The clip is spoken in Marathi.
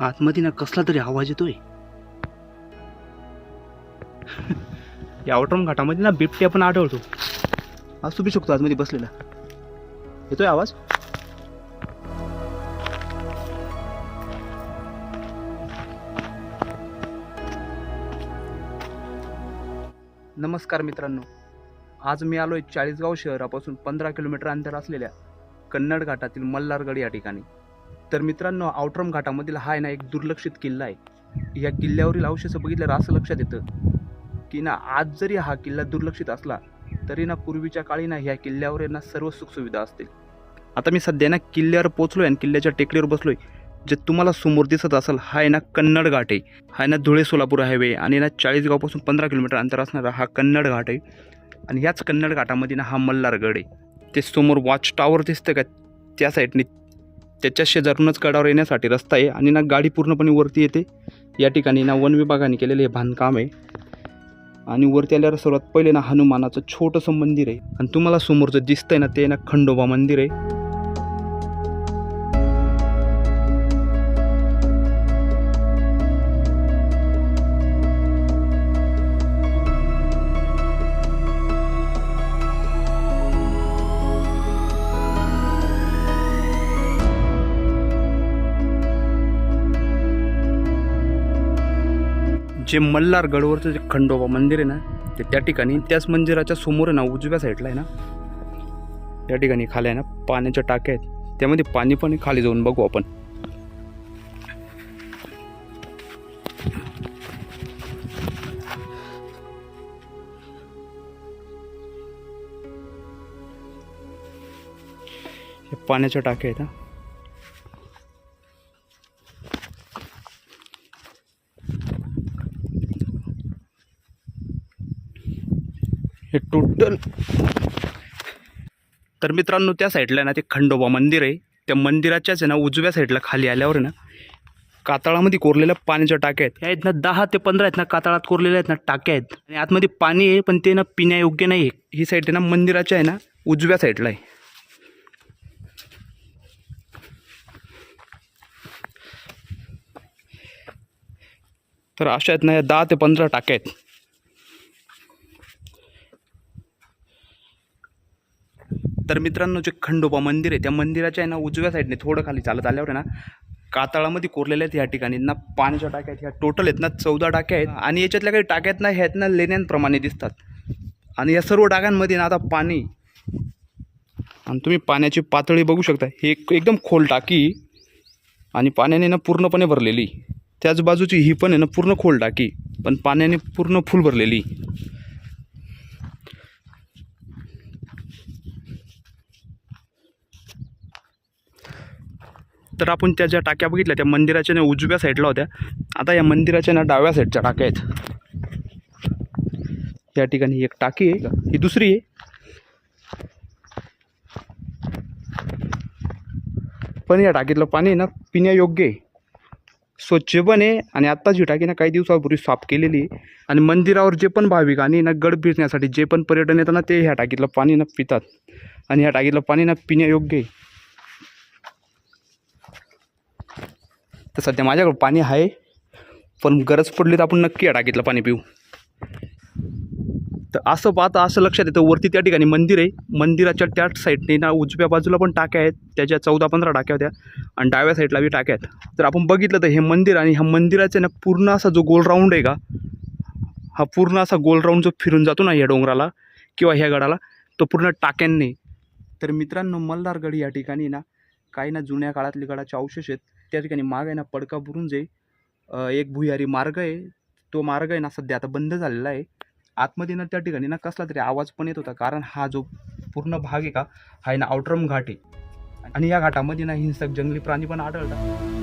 आतमध्ये ना कसला तरी आवाज येतोय. या आउटरम घाटामध्ये ना बिबट्या पण आढळतो. असू बी शकतो आतमध्ये बसलेला. येतोय आवाज? नमस्कार मित्रांनो. आज मी आलोय चाळीसगाव शहरापासून पंधरा किलोमीटर अंतर असलेल्या कन्नड घाटातील मल्हारगड या ठिकाणी. तर मित्रांनो आउटरम घाटामधील हा आहे ना एक दुर्लक्षित किल्ला आहे. या किल्ल्यावरील अवशेष बघितल्यावर असं लक्षात येतं की ना आज जरी हा किल्ला दुर्लक्षित असला तरी ना पूर्वीच्या काळी ना ह्या किल्ल्यावर यांना ना सर्व सुखसुविधा असतील. आता मी सध्या ना किल्ल्यावर पोचलो आहे आणि किल्ल्याच्या टेकडीवर आहे जे तुम्हाला समोर दिसत असेल हा आहे ना कन्नड घाट आहे. हा आहे ना धुळे सोलापूर हायवे आणि ना चाळीसगावपासून पंधरा किलोमीटर अंतर असणारा हा कन्नड घाट आहे. आणि ह्याच कन्नड घाटामध्ये ना हा मल्हारगड आहे. ते समोर वॉच टावर दिसतं का त्या साईडने त्याच्या शेजारूनच गडावर येण्यासाठी रस्ता आहे आणि ना गाडी पूर्णपणे वरती येते. या ठिकाणी ना वन विभागाने केलेले हे बांधकाम आहे. आणि वरती आल्यावर सर्वात पहिले ना हनुमानाचं छोटंसं मंदिर आहे. आणि तुम्हाला समोर जे दिसतंय ना ते ना खंडोबा मंदिर आहे. जे मल्हार गडवरचं जे खंडोबा मंदिर आहे ना ते त्या ठिकाणी त्याच मंदिराच्या समोर आहे ना उजव्या साईडला आहे ना त्या ठिकाणी खाली आहे ना पाण्याच्या टाक्या आहेत. त्यामध्ये पाणी पण खाली जाऊन बघू आपण. हे पाण्याच्या टाक्या आहेत हे टोटल. तर मित्रांनो त्या साईडला ना ते खंडोबा मंदिर आहे. त्या मंदिराच्याच आहे ना उजव्या साईडला खाली आल्यावर ना कातळामध्ये कोरलेल्या पाण्याच्या टाक्या आहेत. आहेत ना दहा ते पंधरा आहेत ना कातळात कोरलेल्या आहेत ना टाक्या आहेत. आणि आतमध्ये पाणी आहे पण ते ना पिण्यायोग्य नाही आहे. ही साईड आहे ना मंदिराच्या आहे ना उजव्या साईडला आहे. तर अशा आहेत ना या दहा ते पंधरा टाक्या आहेत. तर मित्रांनो जे खंडोबा मंदिर आहे त्या मंदिराच्या आहे ना उजव्या साईडने थोडं खाली चालत आल्यावर आहे ना कातळामध्ये कोरलेल्या आहेत या ठिकाणी. ना पाण्याच्या टाक्या आहेत ह्या टोटल आहेत ना चौदा टाक्या आहेत. आणि याच्यातल्या काही टाक्यात ना ह्यात ना लेण्यांप्रमाणे दिसतात. आणि या सर्व टाक्यांमध्ये ना आता पाणी. आणि तुम्ही पाण्याची पातळी बघू शकता. हे एक एकदम खोल टाकी. आणि पाण्याने ना पूर्णपणे भरलेली. त्याच बाजूची ही पण आहे ना पूर्ण खोल टाकी. पण पाण्याने पूर्ण फुल भरलेली. तर आपण त्या ज्या टाक्या बघितल्या त्या मंदिराच्या ना उजव्या साईडला होत्या. आता या मंदिराच्या ना डाव्या साईडच्या टाक्या आहेत. त्या ठिकाणी एक टाकी आहे ही दुसरी आहे. पण या टाकीतलं पाणी आहे ना पिण्यायोग्य आहे. स्वच्छ पण आहे आणि आत्ता जी टाकी ना काही दिवसापूर्वी साफ केलेली आहे. आणि मंदिरावर जे पण भाविक आणि ना गड फिरण्यासाठी जे पण पर्यटन येतात ना ते ह्या टाकीतलं पाणी ना पितात. आणि ह्या टाकीतलं पाणी ना पिण्यायोग्य आहे. तर सध्या माझ्याकडं पाणी आहे पण गरज पडली तर आपण नक्की या टाकीतलं पाणी पिऊ. तर असं पाहता असं लक्षात येतं वरती त्या ठिकाणी मंदिर आहे. मंदिराच्या त्या साईडने ना उजव्या बाजूला पण टाक्या आहेत त्याच्या चौदा पंधरा टाक्या होत्या आणि डाव्या साईडला बी टाक्या आहेत. तर आपण बघितलं तर हे मंदिर आणि ह्या मंदिराचा ना पूर्ण असा जो गोल राऊंड आहे का हा पूर्ण असा गोल राऊंड जो फिरून जातो ना ह्या डोंगराला किंवा ह्या गडाला तो पूर्ण टाक्यांनी. तर मित्रांनो मल्हारगड या ठिकाणी ना काही ना जुन्या काळातले गडाचे अवशेष आहेत. त्या ठिकाणी माग आहे ना पडका बुरून आहे. एक भुयारी मार्ग आहे. तो मार्ग आहे ना सध्या आता बंद झालेला आहे. आतमध्ये ना त्या ठिकाणी ना कसला तरी आवाज पण येत होता. कारण हा जो पूर्ण भाग आहे का हा आहे ना आउटरम घाट आहे. आणि या घाटामध्ये ना हिंसक जंगली प्राणी पण आढळतात.